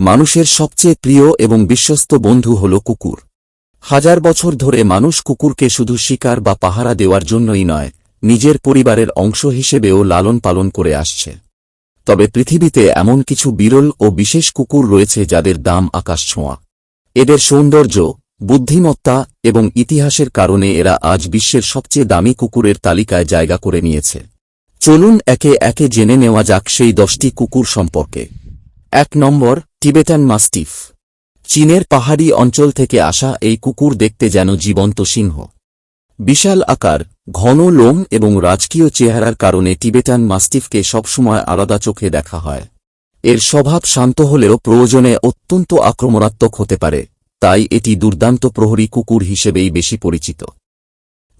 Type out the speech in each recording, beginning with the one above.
মানুষের সবচেয়ে প্রিয় এবং বিশ্বস্ত বন্ধু হল কুকুর। হাজার বছর ধরে মানুষ কুকুরকে শুধু শিকার বা পাহারা দেওয়ার জন্যই নয়, নিজের পরিবারের অংশ হিসেবেও লালন পালন করে আসছে। তবে পৃথিবীতে এমন কিছু বিরল ও বিশেষ কুকুর রয়েছে যাদের দাম আকাশ ছোঁয়া। এদের সৌন্দর্য, বুদ্ধিমত্তা এবং ইতিহাসের কারণে এরা আজ বিশ্বের সবচেয়ে দামি কুকুরের তালিকায় জায়গা করে নিয়েছে। চলুন একে একে জেনে নেওয়া যাক সেই দশটি কুকুর সম্পর্কে। এক নম্বর টিবেটান মাস্টিফ। চীনের পাহাড়ি অঞ্চল থেকে আসা এই কুকুর দেখতে যেন জীবন্ত সিংহ। বিশাল আকার, ঘন লোম এবং রাজকীয় চেহারার কারণে টিবেটান মাস্টিফকে সবসময় আলাদা চোখে দেখা হয়। এর স্বভাব শান্ত হলেও প্রয়োজনে অত্যন্ত আক্রমণাত্মক হতে পারে, তাই এটি দুর্দান্ত প্রহরী কুকুর হিসেবেই বেশি পরিচিত।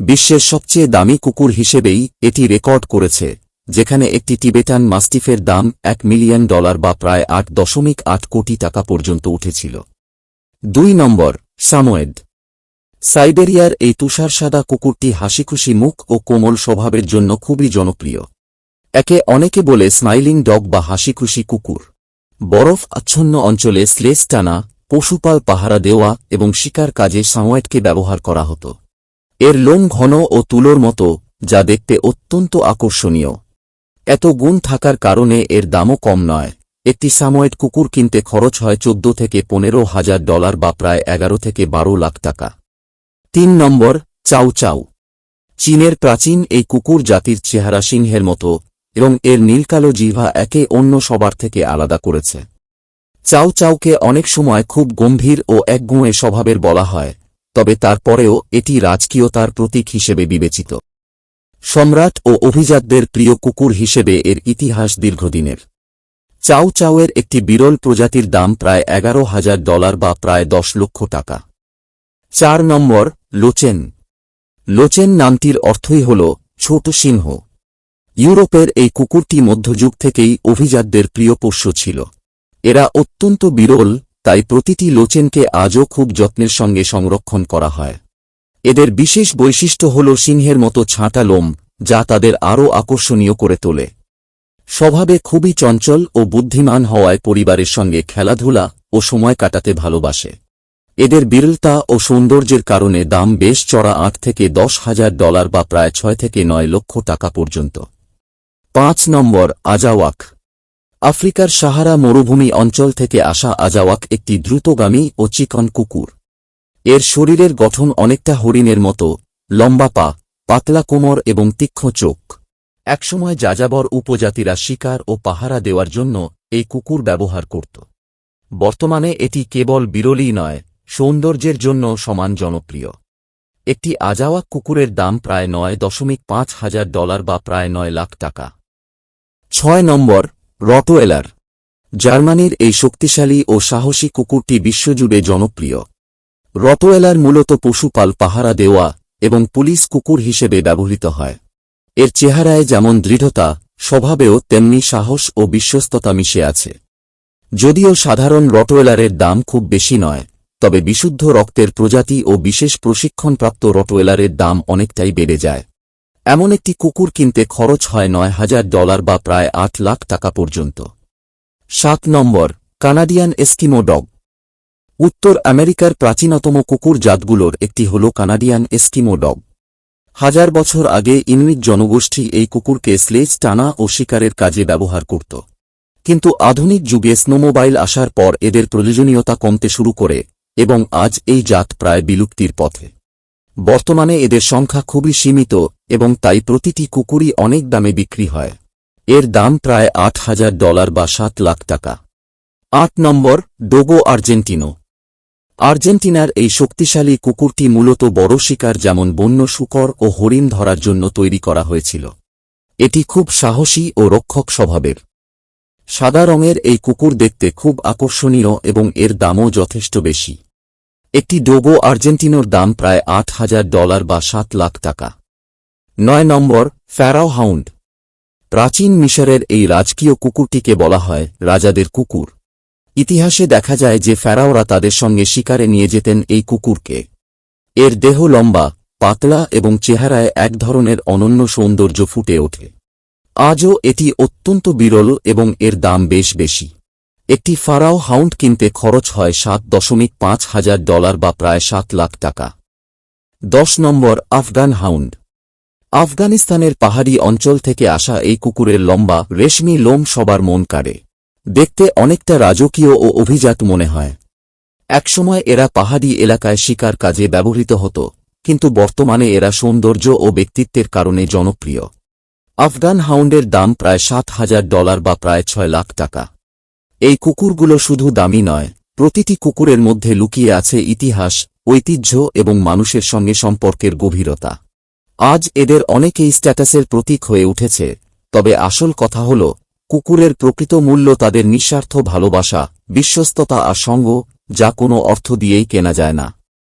বিশ্বের সবচেয়ে দামি কুকুর হিসেবেই এটি রেকর্ড করেছে। যেখানে একটি টিবেটান মাস্টিফের দাম এক মিলিয়ন ডলার বা প্রায় আট দশমিক আট কোটি টাকা পর্যন্ত উঠেছিল। দুই নম্বর, সামোয়েড। সাইবেরিয়ার এই তুষার সাদা কুকুরটি হাসিখুশি মুখ ও কোমল স্বভাবের জন্য খুবই জনপ্রিয়। একে অনেকে বলে স্মাইলিং ডগ বা হাসিখুশি কুকুর। বরফ আচ্ছন্ন অঞ্চলে স্লেস টানা, পশুপাল পাহারা দেওয়া এবং শিকার কাজে সামোয়েডকে ব্যবহার করা হতো। এর লোম ঘন ও তুলোর মতো, যা দেখতে অত্যন্ত আকর্ষণীয়। এত গুণ থাকার কারণে এর দামও কম নয়। একটি সাময়েড কুকুর কিনতে খরচ হয় চোদ্দ থেকে পনেরো হাজার ডলার বা প্রায় এগারো থেকে বারো লাখ টাকা। তিন নম্বর, চাউ চাউ। চীনের প্রাচীন এই কুকুর জাতির চেহারা সিংহের মতো এবং এর নীলকালো জিভা একে অন্য সবার থেকে আলাদা করেছে। চাউ চাউকে অনেক সময় খুব গম্ভীর ও একগুঁয়ে স্বভাবের বলা হয়, তবে তারপরেও এটি রাজকীয়তার প্রতীক হিসেবে বিবেচিত। সম্রাট ও অভিজাতদের প্রিয় কুকুর হিসেবে এর ইতিহাস দীর্ঘদিনের। চাউ চাউয়ের একটি বিরল প্রজাতির দাম প্রায় এগারো হাজার ডলার বা প্রায় দশ লক্ষ টাকা। চার নম্বর, লোচেন। লোচেন নামটির অর্থই হল ছোট সিংহ। ইউরোপের এই কুকুরটি মধ্যযুগ থেকেই অভিজাতদের প্রিয় পোষ্য ছিল। এরা অত্যন্ত বিরল, তাই প্রতিটি লোচেনকে আজও খুব যত্নের সঙ্গে সংরক্ষণ করা হয়। এদের বিশেষ বৈশিষ্ট্য হল সিংহের মতো ছাঁটা লোম, যা তাদের আরও আকর্ষণীয় করে তোলে। স্বভাবে খুবই চঞ্চল ও বুদ্ধিমান হওয়ায় পরিবারের সঙ্গে খেলাধুলা ও সময় কাটাতে ভালোবাসে। এদের বিরলতা ও সৌন্দর্যের কারণে দাম বেশ চড়া আট থেকে দশ হাজার ডলার বা প্রায় ছয় থেকে নয় লক্ষ টাকা পর্যন্ত। পাঁচ নম্বর, আজাওয়াক। আফ্রিকার সাহারা মরুভূমি অঞ্চল থেকে আসা আজাওয়াক একটি দ্রুতগামী ও চিকন কুকুর। এর শরীরের গঠন অনেকটা হরিণের মতো, লম্বা পা, পাতলা কোমর এবং তীক্ষ্ণ চোখ। একসময় যাযাবর উপজাতিরা শিকার ও পাহারা দেওয়ার জন্য এই কুকুর ব্যবহার করত। বর্তমানে এটি কেবল বিরলই নয়, সৌন্দর্যের জন্য সমান জনপ্রিয়। একটি আজাওয়াক কুকুরের দাম প্রায় নয় দশমিক পাঁচ হাজার ডলার বা প্রায় নয় লাখ টাকা। ছয় নম্বর রটোয়েলার জার্মানির এই শক্তিশালী ও সাহসী কুকুরটি বিশ্বজুড়ে জনপ্রিয়। রটোয়েলার মূলত পশুপাল পাহারা দেওয়া এবং পুলিশ কুকুর হিসেবে ব্যবহৃত হয়। এর চেহারায় যেমন দৃঢ়তা, স্বভাবেও তেমনি সাহস ও বিশ্বস্ততা মিশে আছে। যদিও সাধারণ রটোয়েলারের দাম খুব বেশি নয়, তবে বিশুদ্ধ রক্তের প্রজাতি ও বিশেষ প্রশিক্ষণপ্রাপ্ত রটোয়েলারের দাম অনেকটাই বেড়ে যায়। এমন একটি কুকুর কিনতে খরচ হয় নয় হাজার ডলার বা প্রায় আট লাখ টাকা পর্যন্ত। সাত নম্বর, কানাডিয়ান এস্কিমো ডগ। উত্তর আমেরিকার প্রাচীনতম কুকুর জাতগুলোর একটি হল কানাডিয়ান এস্কিমো ডগ। হাজার বছর আগে ইনুইট জনগোষ্ঠী এই কুকুরকে স্লেজ টানা ও শিকারের কাজে ব্যবহার করত। কিন্তু আধুনিক যুগে স্নোমোবাইল আসার পর এদের প্রয়োজনীয়তা কমতে শুরু করে এবং আজ এই জাত প্রায় বিলুপ্তির পথে। বর্তমানে এদের সংখ্যা খুবই সীমিত এবং তাই প্রতিটি কুকুরই অনেক দামে বিক্রি হয়। এর দাম প্রায় আট হাজার ডলার বা সাত লাখ টাকা। আট নম্বর, ডোগো আর্জেন্টিনো। আর্জেন্টিনার এই শক্তিশালী কুকুরটি মূলত বড় শিকার যেমন বন্য শুকর ও হরিণ ধরার জন্য তৈরি করা হয়েছিল। এটি খুব সাহসী ও রক্ষক স্বভাবের। সাদা রঙের এই কুকুর দেখতে খুব আকর্ষণীয় এবং এর দামও যথেষ্ট বেশি। একটি ডোগো আর্জেন্টিনোর দাম প্রায় আট হাজার ডলার বা সাত লাখ টাকা। নয় নম্বর, ফ্যারাও হাউন্ড। প্রাচীন মিশরের এই রাজকীয় কুকুরটিকে বলা হয় রাজাদের কুকুর। ইতিহাসে দেখা যায় যে ফেরাওরা তাদের সঙ্গে শিকারে নিয়ে যেতেন এই কুকুরকে। এর দেহ লম্বা, পাতলা এবং চেহারায় এক ধরনের অনন্য সৌন্দর্য ফুটে ওঠে। আজও এটি অত্যন্ত বিরল এবং এর দাম বেশ বেশি। একটি ফারাও হাউন্ড কিনতে খরচ হয় সাত দশমিক পাঁচ হাজার ডলার বা প্রায় সাত লাখ টাকা। দশ নম্বর, আফগান হাউন্ড। আফগানিস্তানের পাহাড়ি অঞ্চল থেকে আসা এই কুকুরের লম্বা, রেশমি লোম সবার মন কাড়ে। দেখতে অনেকটা রাজকীয় ও অভিজাত মনে হয়। একসময় এরা পাহাড়ি এলাকায় শিকার কাজে ব্যবহৃত হতো, কিন্তু বর্তমানে এরা সৌন্দর্য ও ব্যক্তিত্বের কারণে জনপ্রিয়। আফগান হাউন্ডের দাম প্রায় সাত হাজার ডলার বা প্রায় ছয় লাখ টাকা। এই কুকুরগুলো শুধু দামি নয়, প্রতিটি কুকুরের মধ্যে লুকিয়ে আছে ইতিহাস, ঐতিহ্য এবং মানুষের সঙ্গে সম্পর্কের গভীরতা। আজ এদের অনেকেই স্ট্যাটাসের প্রতীক হয়ে উঠেছে, তবে আসল কথা হল কুকুরের প্রকৃত মূল্য তাদের নিঃস্বার্থ ভালোবাসা, বিশ্বস্ততা আর সঙ্গ, যা কোনো অর্থ দিয়েই কেনা যায় না।